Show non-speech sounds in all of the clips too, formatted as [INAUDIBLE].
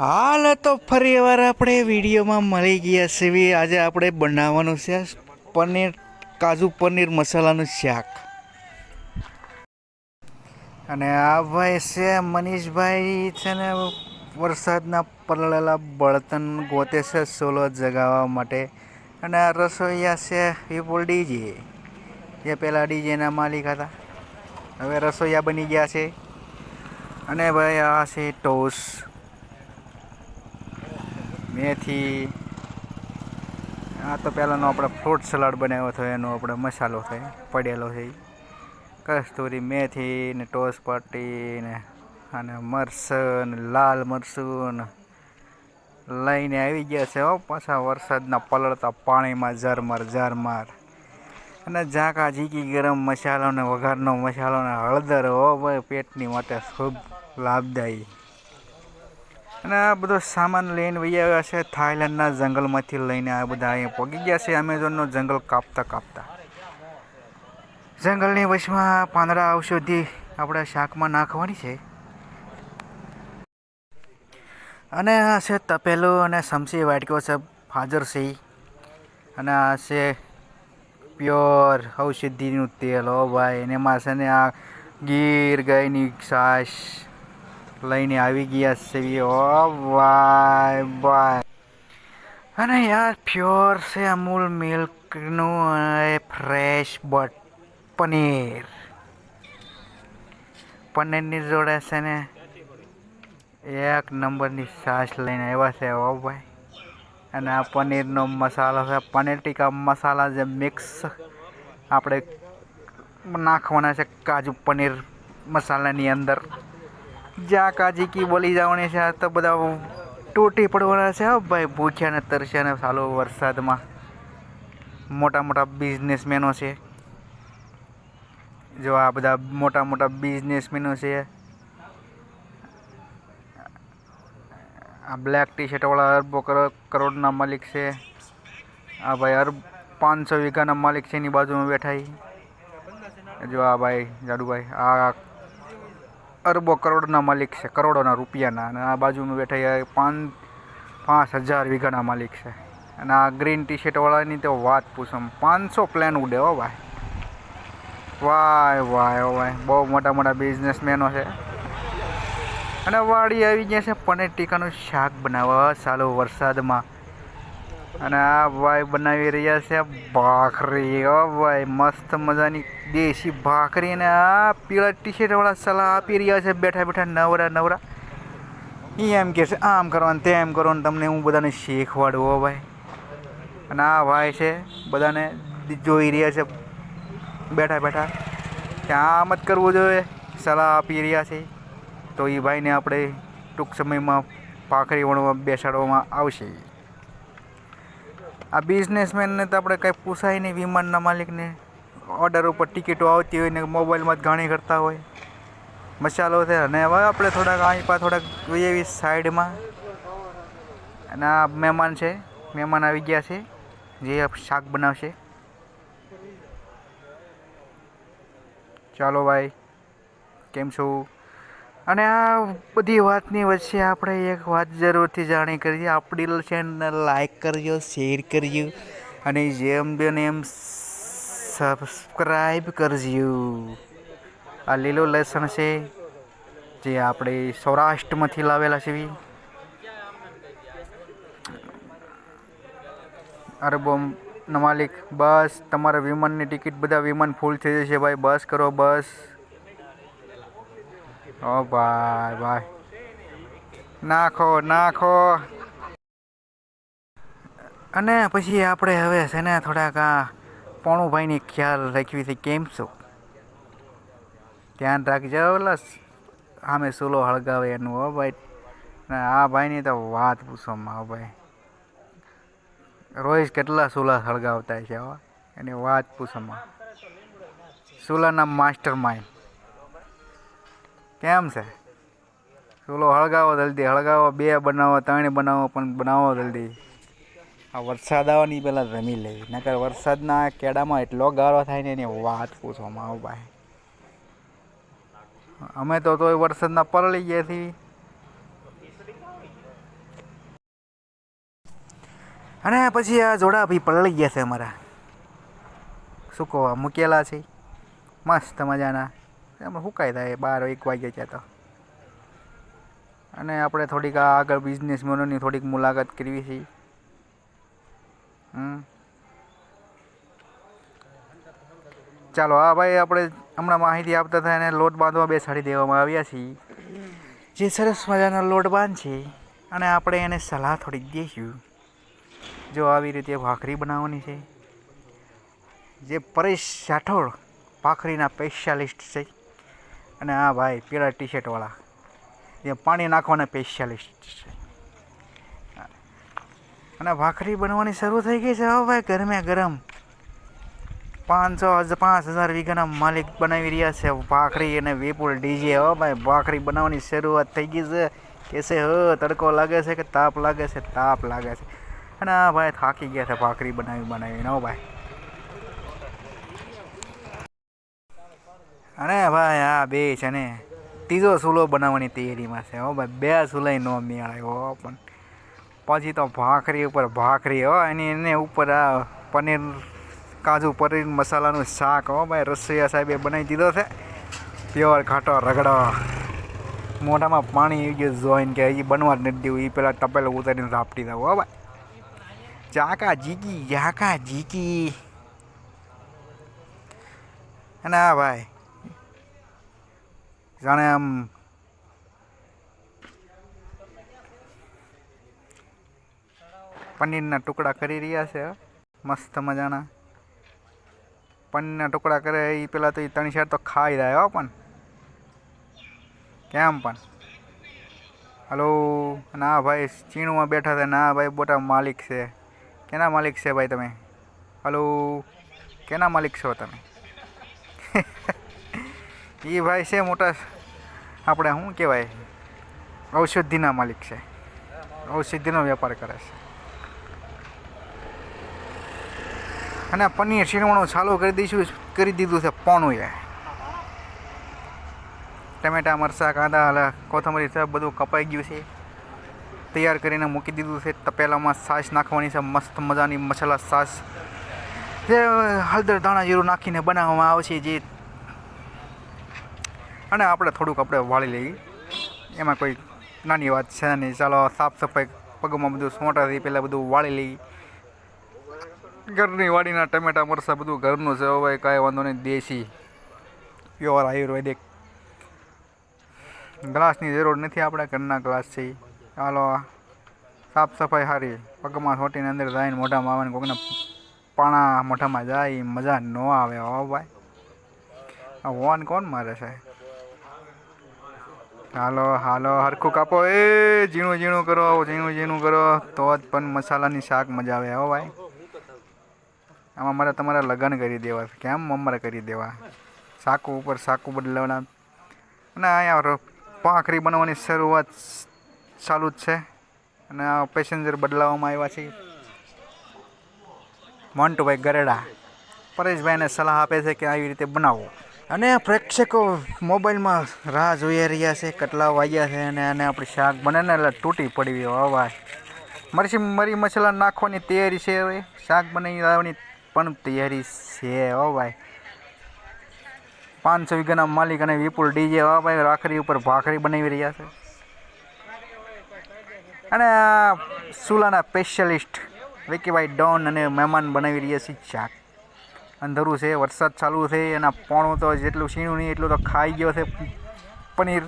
હાલ તો ફરી વાર આપણે વિડીયોમાં મળી ગયા છે આજે આપણે બનાવવાનું છે પનીર, કાજુ પનીર મસાલાનું શાક. અને આ ભાઈ છે મનીષભાઈ, છે ને વરસાદના પલળેલા બળતણ ગોતે છે સોલો જગાવવા માટે. અને આ રસોઈયા છે વિપુલ ડીજે. જે પહેલાં ડીજેના માલિક હતા. હવે રસોઈયા બની ગયા છે. અને ભાઈ આ છે ટોસ. મેથી. આ તો પહેલાંનો આપણે ફ્રૂટ સલાડ બનાવ્યો હતો, એનો આપણે મસાલો થાય પડેલો છે. કસ્તુરી મેથી ને ટોસ પટ્ટી ને અને મરસન લાલ મરસું લઈને આવી ગયા છે હો પાછા વરસાદના પલળતા પાણીમાં ઝરમર ઝરમર. અને ઝાંકા ઝીકી ગરમ મસાલો ને વઘારનો મસાલો ને હળદર હો ભાઈ, પેટની માટે ખૂબ લાભદાયી. અને આ બધો સામાન લઈને વહી આવ્યા છે થાઈલેન્ડના જંગલમાંથી લઈને આ બધા અહીંયા પહોંચી ગયા છે. એમેઝોનનો જંગલ કાપતા કાપતા. જંગલની વચમાં પાંદડા ઔષધિ આપણે શાકમાં નાખવાની છે. અને આ છે તપેલું અને સમસી વાટકો છે હાજર છે અને આ છે પ્યોર ઔષધિનું તેલ. હો ભાઈ, અને એમાં છે ને આ ગીર ગાયની છાશ લઈને આવી ગયા છે ઓ બાય બાય અને યાર, પ્યોર છે અમૂલ મિલ્કનું ફ્રેશ બટ પનીર. પનીરની જોડે છે ને એક નંબરની સાસ લઈને આવ્યા છે, ઓ ભાઈ. અને આ પનીરનો મસાલો છે, પનીર ટીકા મસાલા જે મિક્સ આપણે નાખવાના છે કાજુ પનીર મસાલાની અંદર. જ્યાં કાજીકી બોલી જવાની છે. આ તો બધા તૂટી પડવાના છે ભાઈ. ભૂખ્યા ને તરસ્યા ને સાલો વરસાદમાં. મોટા મોટા બિઝનેસમેનો છે. જો આ બધા મોટા મોટા બિઝનેસમેનો છે. આ બ્લેક ટી શર્ટવાળા અરબો કરોડ કરોડના માલિક છે. આ ભાઈ અરબ પાંચસો વીઘાના માલિક છે એની બાજુમાં બેઠા. જો આ ભાઈ જાડુભાઈ, આ અરબો કરોડના માલિક છે, કરોડોના રૂપિયાના. અને આ બાજુમાં બેઠા પાંચ પાંચ હજાર વીઘાના માલિક છે. અને આ ગ્રીન ટી શર્ટવાળાની તો વાત પૂછમ પાંચસો પ્લેન ઉડે હો ભાઈ. વાય વાય વાય બહુ મોટા મોટા બિઝનેસમેનો છે. અને વાડી આવી ગયા છે, પનીર ટીકાનું શાક બનાવવા. સાલો વરસાદમાં અને આ ભાઈ બનાવી રહ્યા છે ભાખરી. ઓ ભાઈ, મસ્ત મજાની દેશી ભાખરી અને આ પીળા ટી શર્ટ વાળા સલાહ આપી રહ્યા છે. બેઠા બેઠા નવરા નવરા. એ એમ કે છે, આમ કરવાનું તેમ કરવાનું તમને હું બધાને શીખવાડું હો ભાઈ. અને આ ભાઈ છે, બધાને જોઈ રહ્યા છે, બેઠા બેઠા. કે આમ જ કરવું જોઈએ, સલાહ આપી રહ્યા છે. તો એ ભાઈને આપણે ટૂંક સમયમાં ભાખરી વણવા બેસાડવામાં આવશે. આ બિઝનેસમેનને તો આપણે કંઈ પૂછાય નહીં વિમાનના માલિકને. ઓર્ડર ઉપર ટિકિટો આવતી હોય ને મોબાઈલમાં જ ઘણી કરતા હોય. મસાલો છે. અને હવે આપણે થોડાક અહીં પા થોડાક એવી સાઈડમાં અને આ મહેમાન છે. મહેમાન આવી ગયા છે. જે શાક બનાવશે. ચાલો ભાઈ, કેમ છો? અને આ બધી વાતની વચ્ચે આપણે એક વાત જરૂરથી જાણી કરીએ આપણી ચેનલ લાઈક કરજો શેર કરજો અને જેમ બને એમ સબસ્ક્રાઈબ કરજો. આ લીલો લસણ છે જે આપણે સૌરાષ્ટ્રમાંથી લાવેલા છે. અરે બોમ માલિક બસ, તમારા વિમાનની ટિકિટ બધા વિમાન ફૂલ થઈ જશે ભાઈ. બસ કરો, બસ. ઓ ભાઈ ભાઈ. નાખો નાખો. અને પછી આપણે હવે છે ને થોડાક આ પોણુભાઈની ખ્યાલ રાખવી છે કેમ છો? ધ્યાન રાખજો ઓલા સામે સુલો હળગાવે એનું, હો ભાઈ. ને આ ભાઈની તો વાત પૂછવામાં, હો ભાઈ. રોજ કેટલા સુલા સળગાવતા છે, હો. એની વાત પૂછવામાં. સુલાના માસ્ટર માઇન્ડ કેમ છે? ચૂલો હળગાવો જલ્દી, હળગાવો, બે બનાવો, ત્રણ બનાવો, પણ બનાવો જલ્દી. આ વરસાદ આવવાની પહેલાં રમી લેવી નકર વરસાદના કેડામાં એટલો ગારો થાય ને એની વાત પૂછવામાં માવ ભાઈ. અમે તો તોય વરસાદના પરળી ગયા છીએ. અને પછી આ જોડા ભાઈ પલળી ગયા છે અમારા. શું કહો મૂકેલા છે. મસ્ત મજાના. એમાં સુકાઈ થાય બાર એક વાગ્યા ત્યાં તો. અને આપણે થોડીક આ આગળ બિઝનેસમેનોની થોડીક મુલાકાત કરવી છે. ચાલો હા ભાઈ આપણે હમણાં માહિતી આપતા હતા એને લોટ બાંધવા બેસાડી દેવામાં આવ્યા છીએ જે સરસ મજાનો લોટ બાંધશે અને આપણે એને સલાહ થોડીક દઈશું. જો આવી રીતે ભાખરી બનાવવાની છે. જે પરેશ રાઠોડ, ભાખરીના સ્પેશિયાલિસ્ટ છે. અને આ ભાઈ પીળા ટી શર્ટવાળા જે પાણી નાખવાના સ્પેશિયાલિસ્ટ છે. અને ભાખરી બનવાની શરૂ થઈ ગઈ છે હવે ભાઈ ગરમે ગરમ. પાંચસો પાંચ હજાર વીઘાના માલિક બનાવી રહ્યા છે, ભાખરી અને વિપુલ ડીજે, હો ભાઈ, ભાખરી બનાવવાની શરૂઆત થઈ ગઈ છે. કે છે, હ, તડકો લાગે છે કે તાપ લાગે છે? તાપ લાગે છે. અને આ ભાઈ થાકી ગયા છે, ભાખરી બનાવી, બનાવીને, હો ભાઈ. અને ભાઈ, આ બે છે ને, ત્રીજો સૂલો બનાવવાની તૈયારીમાં છે, હો ભાઈ. બે ચૂલાય નો મેળાયો પણ. પછી તો ભાખરી ઉપર ભાખરી, હો એની એને ઉપર આ પનીર, કાજુ પનીર મસાલાનું શાક, હો ભાઈ. રસોઈયા સાહેબે બનાવી દીધો છે. પ્યોર ખાટો રગડો. મોઢામાં પાણી આવી ગયું જોઈને કે હજી બનવા જ નથી દેવું. એ પેલા તપેલું ઉતારીને ઝાપટી દઉં, હો ભાઈ. ચાકા જીકી જાકા જીકી અને હા ભાઈ જાણે આમ પનીરના ટુકડા કરી રહ્યા છે મસ્ત મજાના પનીરના ટુકડા કરે એ પેલા તો એ ત્રણ ચાર તો ખાઈ રહ્યા હો પણ કેમ પણ હલો ના ભાઈ ચીણુમાં બેઠા છે ના ભાઈ મોટા માલિક છે કેના માલિક છે ભાઈ તમે હલો કેના માલિક છો તમે એ ભાઈ છે મોટા આપણે શું કહેવાય? ઔષધિના માલિક છે. ઔષધિનો વેપાર કરે છે. અને પનીર છીણવાનું ચાલુ કરી દઈશું કરી દીધું છે પોણું એ ટમેટા, મરચાં, કાંદા હાલ કોથમરી છે, બધું કપાઈ ગયું છે. તૈયાર કરીને મૂકી દીધું છે. તપેલામાં સાસ નાખવાની છે. મસ્ત મજાની મસાલા સાસ જે હળદર ધાણા જીરું નાખીને બનાવવામાં આવશે જે અને આપણે થોડુંક આપણે વાળી લઈએ. એમાં કોઈ નાની વાત છે નહીં. ચાલો સાફ સફાઈ પગમાં બધું સોંટાથી પહેલાં બધું વાળી લઈએ. ઘરની વાડીના ટમેટા મરસા બધું ઘરનું છે. હવે કાંઈ વાંધો નહીં, દેશી પ્યોર આયુર્વેદિક. ગ્લાસની જરૂર નથી આપણે, ઘરના ગ્લાસ છે ચાલો સાફ સફાઈ સારી પગમાં સોટીને અંદર જાય મોઢામાં આવે ને કોકને પાણા મોઢામાં જાય મજા ન આવે હો ભાઈ. આ વોન કોણ મારે છે? હાલો હાલો, હરખું કાપો. એ, ઝીણું ઝીણું કરો ઝીણું ઝીણું કરો. તો જ પણ મસાલાની શાક મજા આવે, હો ભાઈ. આમાં મારે તમારા લગ્ન કરી દેવા કેમ અમારે કરી દેવા? સાકુ ઉપર સાકુ બદલાવવાના. અને અહીંયા પાંખરી બનાવવાની શરૂઆત ચાલુ જ છે. અને આ પેસેન્જર બદલાવવામાં આવ્યા છે. મોન્ટુભાઈ ગરેડા. પરેશભાઈને સલાહ આપે છે કે આવી રીતે બનાવો. અને પ્રેક્ષકો મોબાઈલમાં રાહ જોઈ રહ્યા છે, કેટલા વાગ્યા છે અને અને આપણી શાક બને ને એટલે તૂટી પડી અવાજ. મરચી, મરી મસાલા નાખવાની તૈયારી છે હવે. શાક બનાવી લાવવાની પણ તૈયારી છે હો ભાઈ પાંચસો વીઘાના માલિક અને વિપુલ ડીજે હો ભાઈ રાખડી ઉપર ભાખરી બનાવી રહ્યા છે. અને આ સુલાના સ્પેશિયલિસ્ટ વિકીભાઈ ડોન અને મહેમાન બનાવી રહ્યા છે શાક. અંધારું છે, વરસાદ ચાલુ છે એના પોણું તો જેટલું છીણું નહીં, એટલું તો ખાઈ ગયો છે પનીર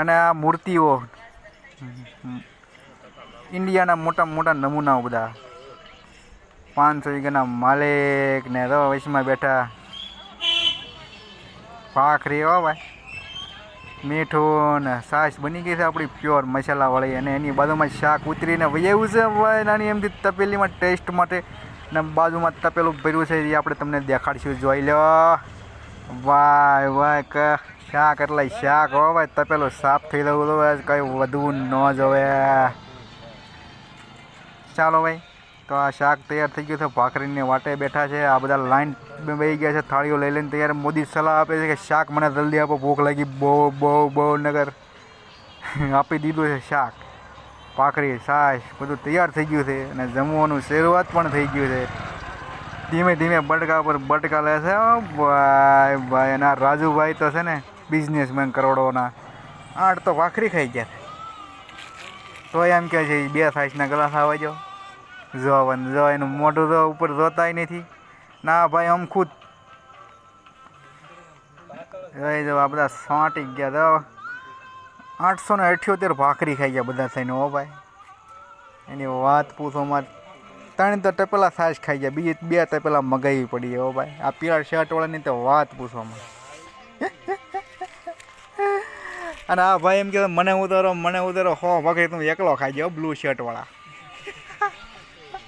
અને આ મૂર્તિઓ. ઇન્ડિયાના મોટા મોટા નમૂનાઓ બધા. પાંચસો વીઘાના માલિક ને તો વચમાં બેઠા. ભાખરી હો ભાઈ. મીઠું ને સાસ બની ગઈ છે આપણી પ્યોર મસાલાવાળી અને એની બાજુમાં શાક ઉતરીને વૈયાવું છે ભાઈ. નાની એમથી તપેલીમાં ટેસ્ટ માટે ને બાજુમાં તપેલું ભર્યું છે, એ આપણે તમને દેખાડશું, જોઈ લો. વાય વાય, કે, શાક, એટલે શાક હો, ભાઈ, તપેલું સાફ થઈ જવું તો કંઈ વધવું ન જોવે. ચાલો ભાઈ, તો આ શાક તૈયાર થઈ ગયું છે, ભાખરીને વાટે બેઠા છે, આ બધા લાઈન બેસી ગયા છે, થાળીઓ લઈ લઈને તૈયાર. મોદી સલાહ આપે છે કે શાક મને જલ્દી આપો, ભૂખ લાગી બહુ બહુ બહુ નગર. આપી દીધું છે શાક. ભાખરી છાશ બધું તૈયાર થઈ ગયું છે અને જમવાનું શરૂઆત પણ થઈ ગયું છે. ધીમે ધીમે બટકા પર બટકા લે છે. ભાઈ ભાઈ, અને રાજુભાઈ તો છે ને બિઝનેસમેન કરોડોના. આઠ તો ભાખરી ખાઈ ગયા તો એમ કહે છે બે સાઈઝના ગ્લાસ આવે જો જોવાનું જો એનું મોઢું તો ઉપર જોતાય નથી. ના ભાઈ, આમ ખુદ. જોઈ જો આ બધા સાંટી ગયા તો આઠસો ને અઠ્યોતેર ભાખરી ખાઈ ગયા બધા થઈને, હો ભાઈ. એની વાત પૂછોમાં ત્રણ તો ટપેલા સાસ ખાઈ ગયા, બીજી બે ટપેલા મગાવી પડી હો ભાઈ. આ પીળા શર્ટવાળાની તો વાત પૂછવામાં [LAUGHS] અને આ ભાઈ એમ કે મને ઉતારો મને ઉતારો, હો ભાખરી તું એકલો ખાઈ ગયો બ્લુ શર્ટવાળા.